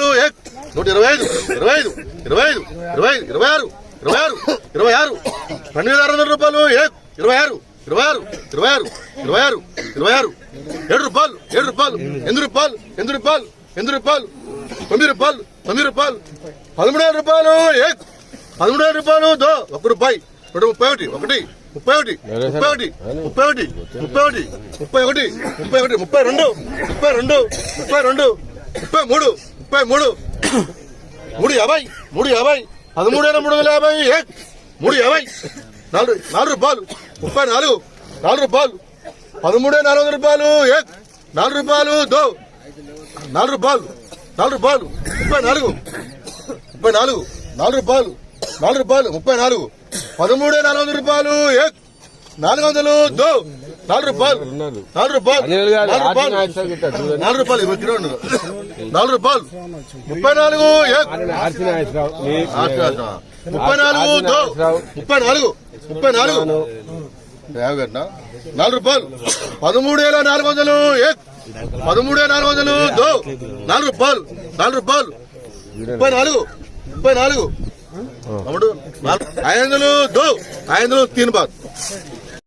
రూపాయలు నూట ఇరవై ఐదు ఇరవై ఐదు ఇరవై ఐదు ఇరవై ఐదు ఇరవై ఆరు ఇరవై ఆరు ఇరవై ఆరు రెండు వేల ఆరు వందల రూపాయలు ఇరవై ఆరు ఇరవై ఆరు ఇరవై ఆరు ఇరవై ఆరు ఇరవై ఆరు ఏడు రూపాయలు ఏడు రూపాయలు ఎనిమిది రూపాయలు ఎనిమిది రూపాయలు ఎనిమిది రూపాయలు తొమ్మిది రూపాయలు తొమ్మిది రూపాయలు పదమూడు వేల రూపాయలు పదమూడు వేల రూపాయలు దో ఒక రూపాయి రెండు ముప్పై ఒకటి ఒకటి ముప్పై ఒకటి ముప్పై ఒకటి ముప్పై ఒకటి ముప్పై ఒకటి ముప్పై ఒకటి ముప్పై ఒకటి ముప్పై రెండు ముప్పై రెండు ముప్పై రెండు ముప్పై మూడు ముప్పై మూడు. మూడు యాభై మూడు యాభై పదమూడు వేల మూడు వందల యాభై? మూడు యాభై. నాలుగు నాలుగు రూపాయలు. ముప్పై నాలుగు నాలుగు రూపాయలు. పదమూడు నాలుగు వందల రూపాయలు. నాలుగు రూపాయలు దో. నాలుగు రూపాయలు నాలుగు రూపాయలు. ముప్పై నాలుగు ముప్పై నాలుగు నాలుగు రూపాయలు నాలుగు రూపాయలు ముప్పై నాలుగు. పదమూడు నాలుగు వందల రూపాయలు. ఏక్ నాలుగు వందలు నాలుగు రూపాయలు. నాలుగు రూపాయలు. నాలుగు రూపాయలు ఇరవై కిలో నాలుగు రూపాయలు. ముప్పై నాలుగు. ముప్పై నాలుగు ముప్పై నాలుగు ముప్పై నాలుగు యాభై? నాలుగు రూపాయలు. పదమూడు వేల నాలుగు వందలు పదమూడు వేల నాలుగు వందలు దో నాలుగు రూపాయలు. నాలుగు రూపాయలు. ముప్పై నాలుగు ముప్పై నాలుగు తమ్ముడు ఐదు వందలు దో ఐదు వందలు తీన్ బాత్.